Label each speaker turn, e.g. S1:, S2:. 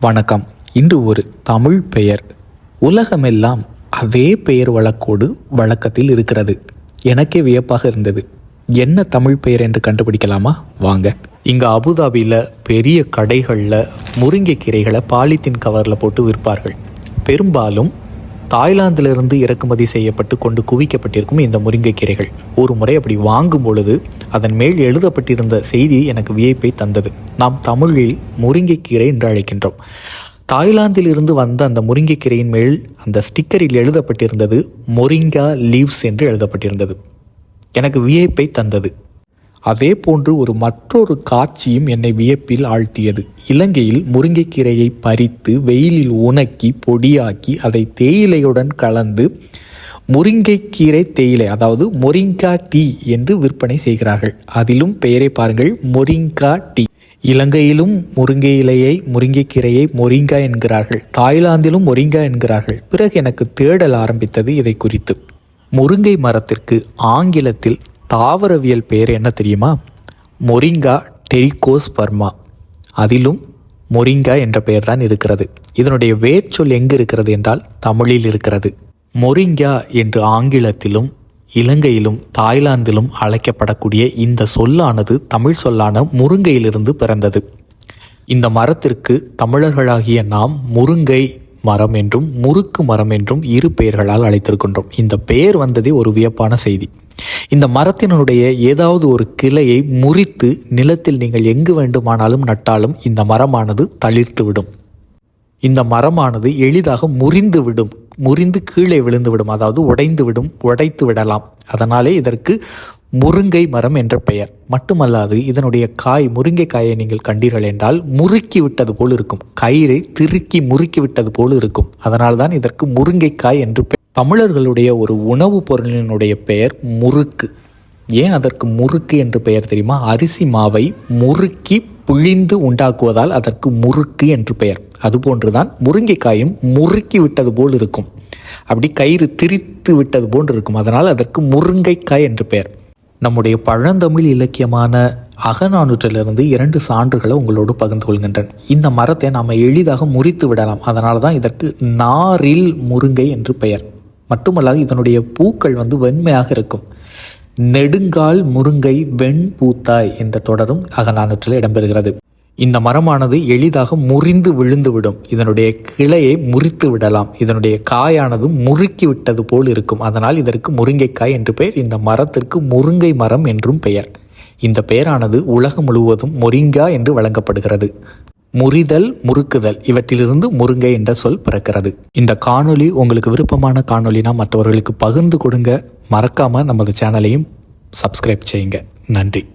S1: வணக்கம். இன்று ஒரு தமிழ் பெயர். உலகமெல்லாம் அதே பெயர் வழக்கோடு வழக்கத்தில் இருக்கிறது. எனக்கே வியப்பாக இருந்தது. என்ன தமிழ் பெயர் என்று கண்டுபிடிக்கலாமா? வாங்க. இங்கே அபுதாபியில் பெரிய கடைகளில் முருங்கைக்கீரைகளை பாலித்தீன் கவரில் போட்டு விற்பார்கள். பெரும்பாலும் தாய்லாந்திலிருந்து இறக்குமதி செய்யப்பட்டு கொண்டு குவிக்கப்பட்டிருக்கும் இந்த முருங்கைக்கீரைகள் ஒரு முறை அப்படி வாங்கும் பொழுது அதன் மேல் எழுதப்பட்டிருந்த செய்தி எனக்கு வியப்பை தந்தது. நாம் தமிழில் முருங்கைக்கீரை என்று அழைக்கின்றோம். தாய்லாந்தில் இருந்து வந்த அந்த முருங்கைக்கீரையின் மேல் அந்த ஸ்டிக்கரில் எழுதப்பட்டிருந்தது மொரிங்கா லீவ்ஸ் என்று எழுதப்பட்டிருந்தது. எனக்கு வியப்பை தந்தது. அதே போன்று ஒரு மற்றொரு காட்சியும் என்னை வியப்பில் ஆழ்த்தியது. இலங்கையில் முருங்கைக்கீரையை பறித்து வெயிலில் உணக்கி பொடியாக்கி அதை தேயிலையுடன் கலந்து முருங்கைக்கீரை தேயிலை அதாவது மொரிங்கா டீ என்று விற்பனை செய்கிறார்கள். அதிலும் பெயரை பாருங்கள் மொரிங்கா டீ. இலங்கையிலும் முருங்கை இலையை முருங்கைக்கீரையை மொரிங்கா என்கிறார்கள். தாய்லாந்திலும் மொரிங்கா என்கிறார்கள். பிறகு எனக்கு தேடல் ஆரம்பித்தது இதை குறித்து. முருங்கை மரத்திற்கு ஆங்கிலத்தில் தாவரவியல் பெயர் என்ன தெரியுமா? Moringa டெரிகோஸ் Burma. அதிலும் மொரிங்கா என்ற பெயர்தான் இருக்கிறது. இதனுடைய வேர்ச்சொல் எங்கு இருக்கிறது என்றால் தமிழில் இருக்கிறது. மொரிங்கா என்று ஆங்கிலத்திலும் இலங்கையிலும் தாய்லாந்திலும் அழைக்கப்படக்கூடிய இந்த சொல்லானது தமிழ் சொல்லான முருங்கையிலிருந்து பிறந்தது. இந்த மரத்திற்கு தமிழர்களாகிய நாம் முருங்கை மரம் என்றும் முறுக்கு மரம் என்றும் இரு பெயர்களால் அழைத்திருக்கின்றோம். இந்த பெயர் வந்ததே ஒரு வியப்பான செய்தி. இந்த மரத்தினுடைய ஏதாவது ஒரு கிளையை முறித்து நிலத்தில் நீங்கள் எங்கு வேண்டுமானாலும் நட்டாலும் இந்த மரமானது தளிர்த்து விடும் இந்த மரமானது எளிதாக முறிந்து விடும் முறிந்து கீழே விழுந்து விடும் அதாவது உடைந்து விடும் உடைத்து விடலாம். அதனாலே இதற்கு முருங்கை மரம் என்ற பெயர். மட்டுமல்லாது இதனுடைய காய் முருங்கை காயை நீங்கள் கண்டீர்கள் என்றால் முறுக்கி விட்டது போல் இருக்கும். கயிறை திருக்கி முறுக்கி விட்டது போல் இருக்கும். அதனால்தான் இதற்கு முருங்கைக்காய் என்று பெயர் தமிழர்களுடைய ஒரு உணவுப் பொருளினுடைய பெயர் முறுக்கு. ஏன் அதற்கு முறுக்கு என்று பெயர் தெரியுமா? அரிசி மாவை முறுக்கி புழிந்து உண்டாக்குவதால் அதற்கு முறுக்கு என்று பெயர். அதுபோன்றுதான் முருங்கைக்காயும் முறுக்கி விட்டது போல் இருக்கும். அப்படி கயிறு திரித்து விட்டது போன்று இருக்கும். அதனால் அதற்கு முருங்கைக்காய் என்று பெயர். நம்முடைய பழந்தமிழ் இலக்கியமான அகநானூற்றிலிருந்து இரண்டு சான்றுகளை உங்களோடு பகிர்ந்து கொள்கின்றன. இந்த மரத்தை நாம் எளிதாக முறித்து விடலாம். அதனால தான் இதற்கு நாரில் முருங்கை என்று பெயர். மட்டுமல்லாது இதனுடைய பூக்கள் வந்து வெண்மையாக இருக்கும். நெடுங்கால் முருங்கை வெண் பூத்தாய் என்ற தொடரும் அகநானூற்றில் இடம்பெறுகிறது. இந்த மரமானது எளிதாக முறிந்து விழுந்து விடும் இதனுடைய கிளையை முறித்து விடலாம். இதனுடைய காயானது முறுக்கி விட்டது போல் இருக்கும். அதனால் இதற்கு முருங்கைக்காய் என்று பெயர். இந்த மரத்திற்கு முருங்கை மரம் என்றும் பெயர். இந்த பெயரானது உலகம் முழுவதும் மொரிங்கா என்று வழங்கப்படுகிறது. முறிதல் முறுக்குதல் இவற்றிலிருந்து முருங்கை என்ற சொல் பிறக்கிறது. இந்த காணொளி உங்களுக்கு விருப்பமான காணொலினா மற்றவர்களுக்கு பகிர்ந்து கொடுங்க. மறக்காம நமது சேனலையும் சப்ஸ்கிரைப் செய்யுங்க. நன்றி.